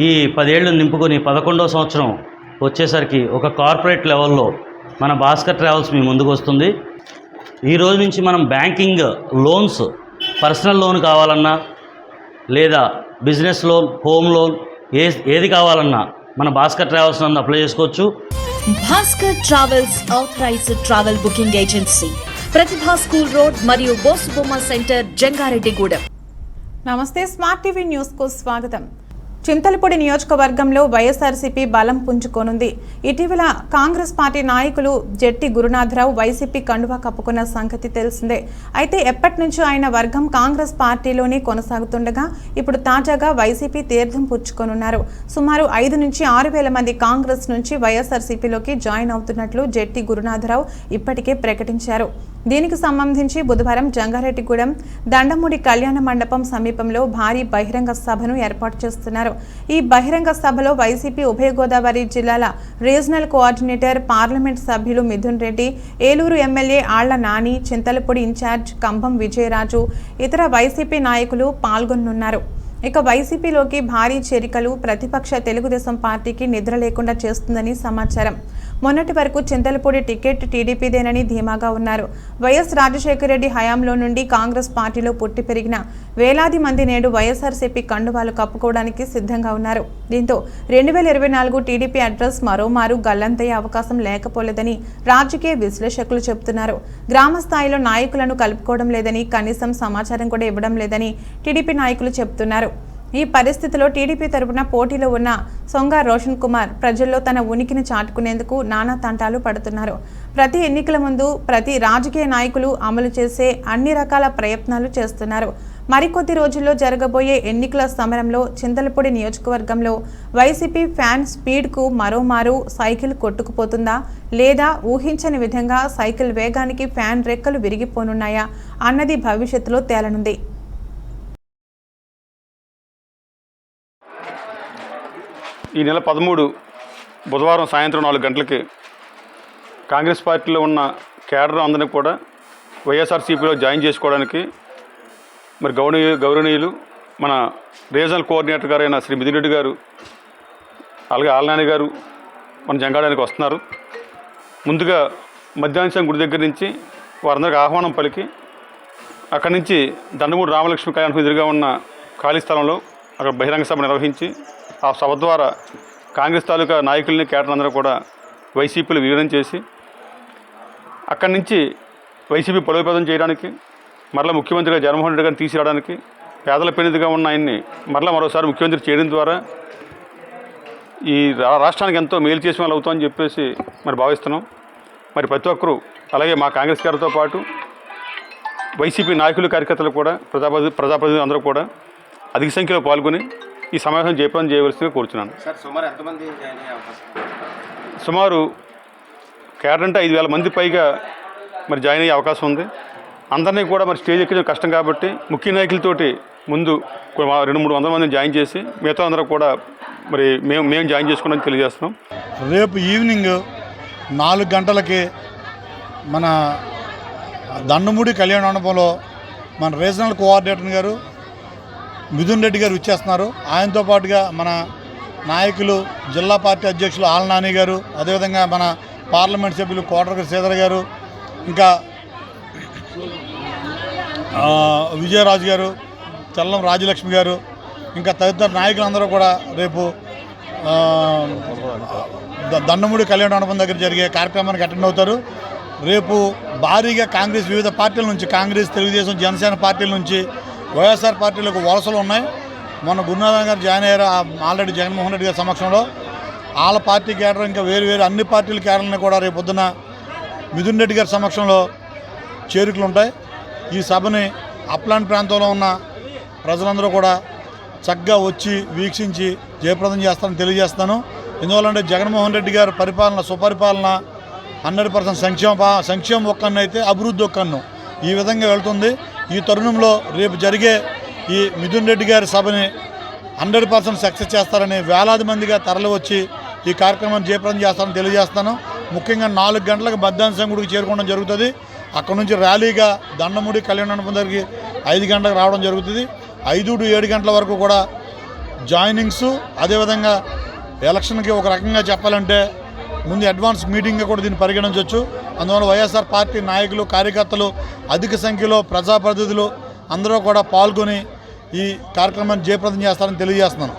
ఈ పదేళ్ళు నింపుకొని పదకొండవ సంవత్సరం వచ్చేసరికి ఒక కార్పొరేట్ లెవెల్లో మన భాస్కర్ ట్రావెల్స్ మీ ముందుకు వస్తుంది. ఈ రోజు నుంచి మనం బ్యాంకింగ్ లోన్స్ పర్సనల్ లోన్ కావాలన్నా లేదా బిజినెస్ లోన్ హోమ్ లోన్ ఏ ఏది కావాలన్నా మన భాస్కర్ ట్రావెల్స్ నందు అప్లై చేసుకోవచ్చు. Bhaskar travels authorized travel booking agency Pratibha school road మరియు బోసుబొమ్మ సెంటర్ జంగారెడ్డిగూడెం. నమస్తే స్మార్ట్ టీవీ న్యూస్కు స్వాగతం. చింతలపూడి నియోజకవర్గంలో వైఎస్ఆర్సీపీ బలం పుంజుకోనుంది. ఇటీవల కాంగ్రెస్ పార్టీ నాయకులు జెట్టి గురునాథరావు వైసీపీ కండువా కప్పుకున్న సంగతి తెలిసిందే. అయితే ఎప్పటి నుంచో ఆయన వర్గం కాంగ్రెస్ పార్టీలోనే కొనసాగుతుండగా ఇప్పుడు తాజాగా వైసీపీ తీర్థం పుచ్చుకోనున్నారు. సుమారు ఐదు నుంచి ఆరు వేల మంది కాంగ్రెస్ నుంచి వైఎస్ఆర్సీపీలోకి జాయిన్ అవుతున్నట్లు జెట్టి గురునాథరావు ఇప్పటికే ప్రకటించారు. దీనికి సంబంధించి బుధవారం జంగారెడ్డిగూడెం దండమూడి కళ్యాణ మండపం సమీపంలో భారీ బహిరంగ సభను ఏర్పాటు చేస్తున్నారు. ఈ బహిరంగ సభలో వైసీపీ ఉభయ గోదావరి జిల్లాల రీజనల్ కోఆర్డినేటర్ పార్లమెంట్ సభ్యులు మిథున్ రెడ్డి ఏలూరు ఎమ్మెల్యే ఆళ్ళ నాని చింతలపూడి ఇన్ఛార్జ్ కంభం విజయరాజు ఇతర వైసీపీ నాయకులు పాల్గొనున్నారు. ఇక వైసీపీలోకి భారీ చేరికలు ప్రతిపక్ష తెలుగుదేశం పార్టీకి నిద్ర లేకుండా చేస్తుందని సమాచారం. మొన్నటి వరకు చింతలపూడి టికెట్ టీడీపీదేనని ధీమాగా ఉన్నారు. వైఎస్ రాజశేఖర రెడ్డి హయాంలో నుండి కాంగ్రెస్ పార్టీలో పుట్టి పెరిగిన వేలాది మంది నేడు వైఎస్ఆర్సీపీ కండువాలు కప్పుకోవడానికి సిద్ధంగా ఉన్నారు. దీంతో రెండు వేల ఇరవై నాలుగు టీడీపీ అడ్రస్ మరోమారు గల్లంతయ్యే అవకాశం లేకపోలేదని రాజకీయ విశ్లేషకులు చెబుతున్నారు. గ్రామ స్థాయిలో నాయకులను కలుపుకోవడం లేదని కనీసం సమాచారం కూడా ఇవ్వడం లేదని టీడీపీ నాయకులు చెబుతున్నారు. ఈ పరిస్థితిలో టీడీపీ తరపున పోటీలో ఉన్న సొంగ రోషన్ కుమార్ ప్రజల్లో తన ఉనికిని చాటుకునేందుకు నానా తంటాలు పడుతున్నారు. ప్రతి ఎన్నికల ముందు ప్రతి రాజకీయ నాయకులు అమలు చేసే అన్ని రకాల ప్రయత్నాలు చేస్తున్నారు. మరికొద్ది రోజుల్లో జరగబోయే ఎన్నికల సమరంలో చింతలపూడి నియోజకవర్గంలో వైసీపీ ఫ్యాన్ స్పీడ్కు మరోమారు సైకిల్ కొట్టుకుపోతుందా? లేదా ఊహించని విధంగా సైకిల్ వేగానికి ఫ్యాన్ రెక్కలు విరిగిపోనున్నాయా? అన్నది భవిష్యత్తులో తేలనుంది. ఈ నెల పదమూడు బుధవారం సాయంత్రం నాలుగు గంటలకి కాంగ్రెస్ పార్టీలో ఉన్న కేడర్ అందరినీ కూడా వైఎస్ఆర్సీపీలో జాయిన్ చేసుకోవడానికి మరి గౌరవనీయ గౌరవనీయులు మన రీజనల్ కోఆర్డినేటర్ గారైన శ్రీ మిథిరెడ్డి గారు అలాగే ఆలనాని గారు మన జంగాడానికి వస్తున్నారు. ముందుగా మధ్యాహ్నం గుడి దగ్గర నుంచి వారందరికీ ఆహ్వానం పలికి అక్కడి నుంచి దండమూడి రామలక్ష్మి కళ్యాణం ఎదురుగా ఉన్న ఖాళీ స్థలంలో అక్కడ బహిరంగ సభ నిర్వహించి ఆ సభ ద్వారా కాంగ్రెస్ తాలూకా నాయకుల్ని కేటలందరూ అందరూ కూడా వైసీపీలు విలీనం చేసి అక్కడి నుంచి వైసీపీ బలోపేతం చేయడానికి మరలా ముఖ్యమంత్రిగా జగన్మోహన్ రెడ్డి గారిని తీసుకురావడానికి పేదల పెనిదిగా ఉన్న ఆయన్ని మరలా మరోసారి ముఖ్యమంత్రి చేయడం ద్వారా ఈ రా- రాష్ట్రానికి ఎంతో మేలు చేసిన వాళ్ళు అవుతామని చెప్పేసి మరి భావిస్తున్నాం. మరి ప్రతి ఒక్కరూ అలాగే మా కాంగ్రెస్ గారితో పాటు వైసీపీ నాయకులు కార్యకర్తలు కూడా ప్రజాప్రతి ప్రజాప్రతినిధులు అందరూ కూడా అధిక సంఖ్యలో పాల్గొని ఈ సమావేశం జయప్రదం చేయవలసిందిగా కోరుచున్నాను. సార్ సుమారు ఎంతమంది జాయిన్ అయ్యే అవకాశం సుమారు కేడర్ అంటే ఐదు వేల మంది పైగా మరి జాయిన్ అయ్యే అవకాశం ఉంది. అందరినీ కూడా మరి స్టేజ్ ఎక్కించడం కష్టం కాబట్టి ముఖ్య నాయకులతోటి ముందు రెండు మూడు వందల మందిని జాయిన్ చేసి మిగతా అందరూ కూడా మరి మేము మేము జాయిన్ చేసుకోవడానికి తెలియజేస్తున్నాం. రేపు ఈవినింగ్ నాలుగు గంటలకి మన దండమూడి కళ్యాణ మండపంలో మన రీజనల్ కోఆర్డినేటర్ గారు మిథున్ రెడ్డి గారు ఇచ్చేస్తున్నారు ఆయనతో పాటుగా మన నాయకులు జిల్లా పార్టీ అధ్యక్షులు ఆలనాని గారు అదేవిధంగా మన పార్లమెంట్ సభ్యులు కోటరగ శ్రీధర్ గారు ఇంకా విజయరాజు గారు తెల్లం రాజలక్ష్మి గారు ఇంకా తదితర నాయకులందరూ కూడా రేపు దండముడి కళ్యాణ మండపం దగ్గర జరిగే కార్యక్రమానికి అటెండ్ అవుతారు. రేపు భారీగా కాంగ్రెస్ వివిధ పార్టీల నుంచి కాంగ్రెస్ తెలుగుదేశం జనసేన పార్టీల నుంచి వైఎస్ఆర్ పార్టీలకు వలసలు ఉన్నాయి. మొన్న గురునాథన్ గారు జాయిన్ అయ్యారు ఆల్రెడీ జగన్మోహన్ రెడ్డి గారి సమక్షంలో. వాళ్ళ పార్టీ కేడర్ ఇంకా వేరు వేరు అన్ని పార్టీల కేడర్ని కూడా రేపు పొద్దున మిథున్ రెడ్డి గారి సమక్షంలో చేరికలు ఉంటాయి. ఈ సభని అప్లాంట్ ప్రాంతంలో ఉన్న ప్రజలందరూ కూడా చక్కగా వచ్చి వీక్షించి జయప్రదం చేస్తానని తెలియజేస్తాను ఎందువల్లంటే జగన్మోహన్ రెడ్డి గారి పరిపాలన సుపరిపాలన హండ్రెడ్ పర్సెంట్ సంక్షేమ సంక్షేమం ఒక్కన్ను అయితే అభివృద్ధి ఒక్కన్ను. ఈ విధంగా వెళ్తుంది. ఈ తరుణంలో రేపు జరిగే ఈ మిథున్ రెడ్డి గారి సభని హండ్రెడ్ పర్సెంట్ సక్సెస్ చేస్తారని వేలాది మందిగా తరలి వచ్చి ఈ కార్యక్రమాన్ని జయప్రదం చేస్తారని తెలియజేస్తాను ముఖ్యంగా నాలుగు గంటలకు మధ్యాహ్నం గుడికి చేరుకోవడం జరుగుతుంది. అక్కడ నుంచి ర్యాలీగా దండముడి కళ్యాణ మండపం దగ్గరికి ఐదు గంటలకు రావడం జరుగుతుంది. ఐదు టు ఏడు గంటల వరకు కూడా జాయినింగ్స్ అదేవిధంగా ఎలక్షన్కి ఒక రకంగా చెప్పాలంటే ముందు అడ్వాన్స్ మీటింగ్గా కూడా దీన్ని పరిగణించవచ్చు. అందువల్ల వైఎస్ఆర్ పార్టీ నాయకులు కార్యకర్తలు అధిక సంఖ్యలో ప్రజాప్రతినిధులు అందరూ కూడా పాల్గొని ఈ కార్యక్రమాన్ని జయప్రదం చేస్తారని తెలియజేస్తున్నాను.